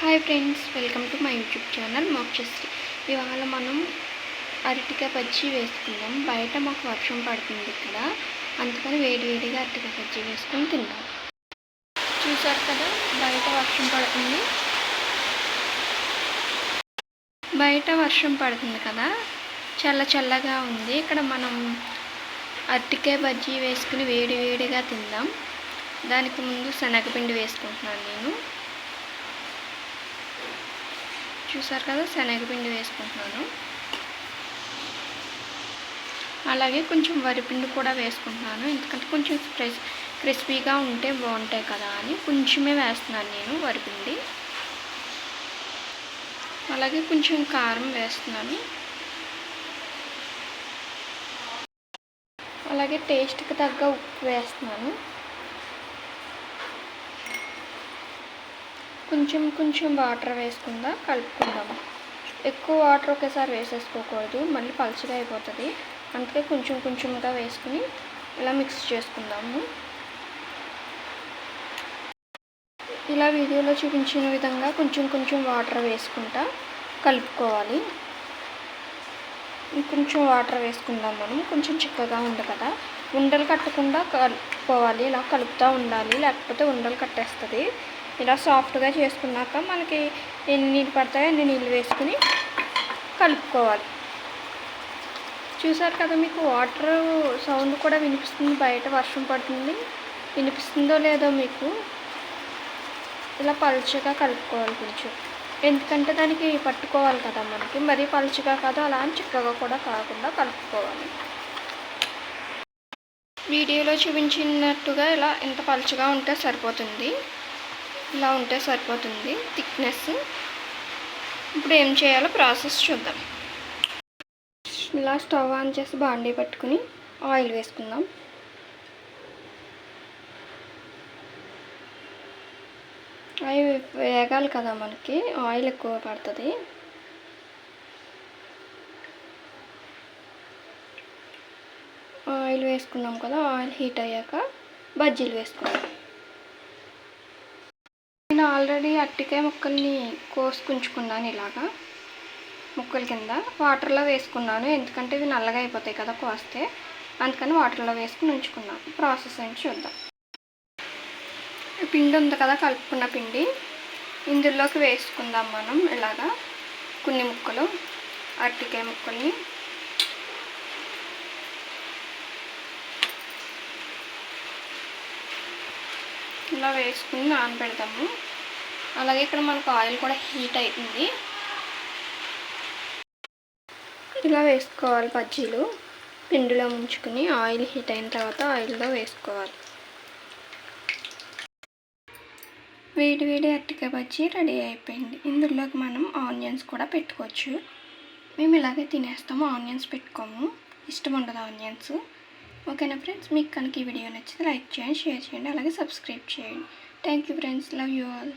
Hi friends welcome to my YouTube channel Mokshasri ఇవాళ మనం అరటికాయ బజ్జీ వేసుకుందాం. బయట మాకు వర్షం పడుతుంది ఇక్కడ అందుకని వేడివేడిగా అరటికాయ బజ్జీ వేసుకొని తిందాం. చూసారు కదా బయట వర్షం పడుతుంది. బయట వర్షం పడుతుంది కదా చల్ల చల్లగా ఉంది. ఇక్కడ మనం అరటికాయ బజ్జీ వేసుకుని వేడివేడిగా తిందాం. దానికి ముందు శనగపిండి వేసుకుంటున్నాను నేను. చూసారు కదా శనగపిండి వేసుకుంటున్నాను. అలాగే కొంచెం వరిపిండి కూడా వేసుకుంటున్నాను. ఎందుకంటే కొంచెం క్రిస్ క్రిస్పీగా ఉంటే బాగుంటాయి కదా అని కొంచెమే వేస్తున్నాను నేను వరిపిండి. అలాగే కొంచెం కారం వేస్తున్నాను. అలాగే టేస్ట్కి తగ్గ ఉప్పు వేస్తున్నాను. కొంచెం కొంచెం వాటర్ వేసుకుందా కలుపుకుందాము? ఎక్కువ వాటర్ ఒకేసారి వేసేసుకోకూడదు మళ్ళీ పలుచగా అయిపోతుంది. అందుకే కొంచెం కొంచెంగా వేసుకుని ఇలా మిక్స్ చేసుకుందాము. ఇలా వీడియోలో చూపించిన విధంగా కొంచెం కొంచెం వాటర్ వేసుకుంటా కలుపుకోవాలి. కొంచెం వాటర్ వేసుకుందాం మనం కొంచెం చిక్కగా ఉంది కదా. ఉండలు కట్టకుండా కలుపుకోవాలి ఇలా కలుపుతూ ఉండాలి లేకపోతే ఉండలు కట్టేస్తుంది. ఇలా సాఫ్ట్గా చేసుకున్నాక మనకి ఎన్ని నీళ్ళు పడతాయో అన్ని నీళ్ళు వేసుకుని కలుపుకోవాలి. చూసారు కదా మీకు వాటర్ సౌండ్ కూడా వినిపిస్తుంది. బయట వర్షం పడుతుంది. వినిపిస్తుందో లేదో మీకు ఇలా పలుచగా కలుపుకోవాలి కొంచెం. ఎందుకంటే దానికి పట్టుకోవాలి కదా మనకి. మరీ పలుచగా కాదు అలా అని చిక్కగా కూడా కాకుండా కలుపుకోవాలి. వీడియోలో చూపించినట్టుగా ఇలా ఇంత పలుచగా ఉంటే సరిపోతుంది. ఇలా ఉంటే సరిపోతుంది థిక్నెస్. ఇప్పుడు ఏం చేయాలో ప్రాసెస్ చూద్దాం. ఇలా స్టవ్ ఆన్ చేసి బాండీ పెట్టుకుని ఆయిల్ వేసుకుందాం. అవి వేగాలి కదా మనకి ఆయిల్ ఎక్కువ పడుతుంది. ఆయిల్ వేసుకున్నాం కదా ఆయిల్ హీట్ అయ్యాక బజ్జీలు వేసుకుందాం. నేను ఆల్రెడీ అట్టికాయ ముక్కల్ని కోసుకుంచుకున్నాను ఇలాగా. ముక్కల కింద వాటర్లో వేసుకున్నాను. ఎందుకంటే ఇవి నల్లగా అయిపోతాయి కదా కోస్తే. అందుకని వాటర్లో వేసుకుని ఉంచుకున్నాను. ప్రాసెస్ ఏంటి చూద్దాం. పిండి ఉంది కదా కలుపుకున్న పిండి. ఇందులోకి వేసుకుందాం మనం ఇలాగా. కొన్ని ముక్కలు అరటికాయ ముక్కల్ని. ఇలా వేసుకుని నానబెడతాము. అలాగే ఇక్కడ మనకు ఆయిల్ కూడా హీట్ అవుతుంది ఇలా వేసుకోవాలి బజ్జీలు. పిండిలో ముంచుకుని ఆయిల్ హీట్ అయిన తర్వాత ఆయిల్లో వేసుకోవాలి. వేడి వేడి అట్టికాయ బజ్జీ రెడీ అయిపోయింది. ఇందులోకి మనం ఆనియన్స్ కూడా పెట్టుకోవచ్చు. మేము ఇలాగే తినేస్తాము. ఆనియన్స్ పెట్టుకోము. ఇష్టం ఉండదు ఆనియన్స్. ఓకేనా ఫ్రెండ్స్? మీకు కనుక ఈ వీడియో నచ్చితే లైక్ చేయండి షేర్ చేయండి అలాగే సబ్స్క్రైబ్ చేయండి. Thank you friends. Love you all.